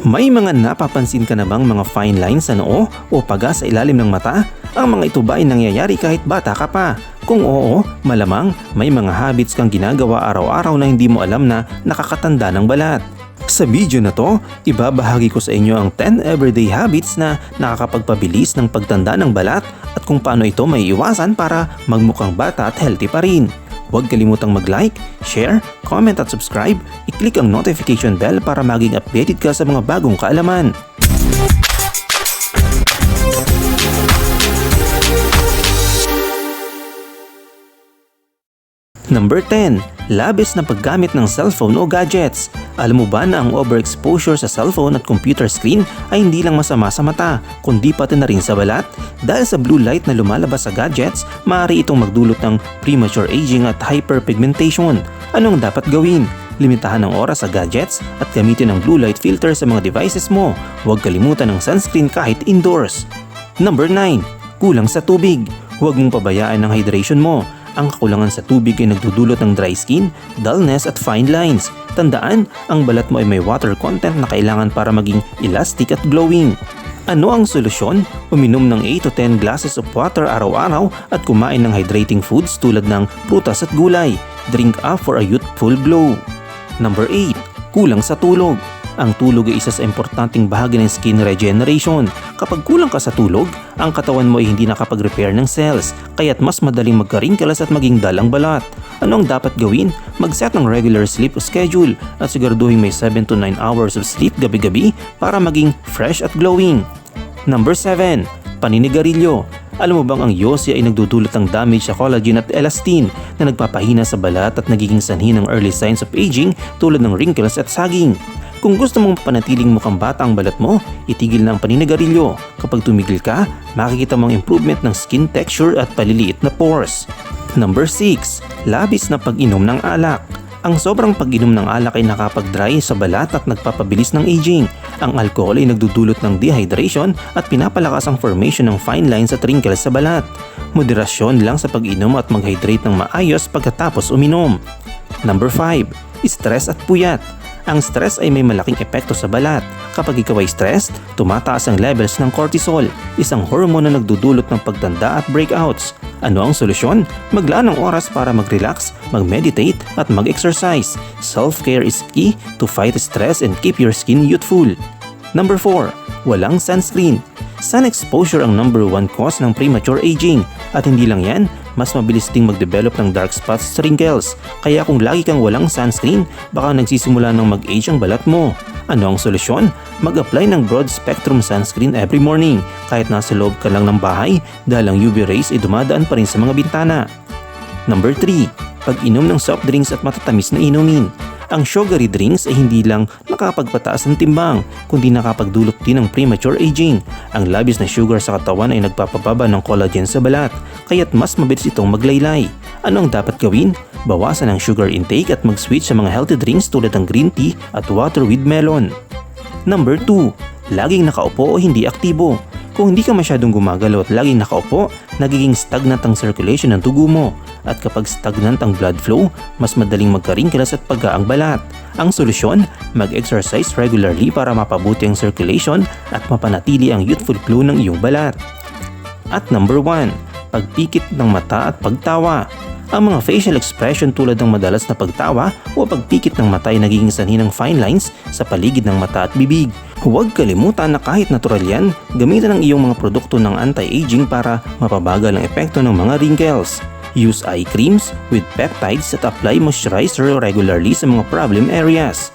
May mga napapansin ka na bang mga fine lines sa noo o paga sa ilalim ng mata? Ang mga ito ba ay nangyayari kahit bata ka pa? Kung oo, malamang may mga habits kang ginagawa araw-araw na hindi mo alam na nakakatanda ng balat. Sa video na to, ibabahagi ko sa inyo ang 10 everyday habits na nakakapagpabilis ng pagtanda ng balat at kung paano ito may iwasan para magmukhang bata at healthy pa rin. Huwag kalimutang mag-like, share, comment at subscribe. I-click ang notification bell para maging updated ka sa mga bagong kaalaman. Number 10. Labis na paggamit ng cellphone o gadgets. Alam mo ba na ang overexposure sa cellphone at computer screen ay hindi lang masama sa mata, kundi pati na rin sa balat? Dahil sa blue light na lumalabas sa gadgets, maaari itong magdulot ng premature aging at hyperpigmentation. Anong dapat gawin? Limitahan ang oras sa gadgets at gamitin ang blue light filter sa mga devices mo. Huwag kalimutan ng sunscreen kahit indoors. Number 9. Kulang sa tubig. Huwag mong pabayaan ang hydration mo. Ang kakulangan sa tubig ay nagdudulot ng dry skin, dullness at fine lines. Tandaan, ang balat mo ay may water content na kailangan para maging elastic at glowing. Ano ang solusyon? Uminom ng 8 to 10 glasses of water araw-araw at kumain ng hydrating foods tulad ng prutas at gulay. Drink up for a youthful glow. Number 8. Kulang sa tulog. Ang tulog ay isa sa importanteng bahagi ng skin regeneration. Kapag kulang ka sa tulog, ang katawan mo ay hindi nakapag-repair ng cells, kaya't mas madaling magka-wrinkles at maging dalang balat. Ano ang dapat gawin? Mag-set ng regular sleep schedule at siguraduhin may 7 to 9 hours of sleep gabi-gabi para maging fresh at glowing. Number 7. Paninigarilyo. Alam mo bang ang yosi ay nagdudulot ng damage sa collagen at elastin na nagpapahina sa balat at nagiging sanhi ng early signs of aging tulad ng wrinkles at saging. Kung gusto mong panatiling mukhang bata ang balat mo, itigil na ang paninigarilyo. Kapag tumigil ka, makikita mong improvement ng skin texture at paliliit na pores. Number 6. Labis na pag-inom ng alak. Ang sobrang pag-inom ng alak ay nakapag-dry sa balat at nagpapabilis ng aging. Ang alcohol ay nagdudulot ng dehydration at pinapalakas ang formation ng fine lines at wrinkles sa balat. Moderasyon lang sa pag-inom at mag-hydrate ng maayos pagkatapos uminom. Number 5. Stress at puyat. Ang stress ay may malaking epekto sa balat. Kapag ikaw ay stressed, tumataas ang levels ng cortisol, isang hormone na nagdudulot ng pagtanda at breakouts. Ano ang solusyon? Maglaan ng oras para mag-relax, mag-meditate at mag-exercise. Self-care is key to fight stress and keep your skin youthful. Number 4. Walang sunscreen. Sun exposure ang number one cause ng premature aging. At hindi lang yan, mas mabilis ding mag-develop ng dark spots at wrinkles. Kaya kung lagi kang walang sunscreen, baka nagsisimula ng mag-age ang balat mo. Ano ang solusyon? Mag-apply ng broad spectrum sunscreen every morning kahit nasa loob ka lang ng bahay dahil ang UV rays ay dumadaan pa rin sa mga bintana. Number 3. Pag-inom ng soft drinks at matatamis na inumin. Ang sugary drinks ay hindi lang nakapagpataas ng timbang, kundi nakapagdulot din ng premature aging. Ang labis na sugar sa katawan ay nagpapababa ng collagen sa balat, kaya't mas mabilis itong maglaylay. Ano ang dapat gawin? Bawasan ang sugar intake at mag-switch sa mga healthy drinks tulad ng green tea at water with melon. Number 2. Laging nakaupo o hindi aktibo. Kung hindi ka masyadong gumagalaw at laging nakaupo, nagiging stagnant ang circulation ng dugo mo. At kapag stagnant ang blood flow, mas madaling magka-wrinkles at pagka ang balat. Ang solusyon, mag-exercise regularly para mapabuti ang circulation at mapanatili ang youthful glow ng iyong balat. At number 1, pagpikit ng mata at pagtawa. Ang mga facial expression tulad ng madalas na pagtawa o pagpikit ng mata ay nagiging sanhi ng fine lines sa paligid ng mata at bibig. Huwag kalimutan na kahit natural yan, gamitan ang iyong mga produkto ng anti-aging para mapabagal ang epekto ng mga wrinkles. Use eye creams with peptides at apply moisturizer regularly sa mga problem areas.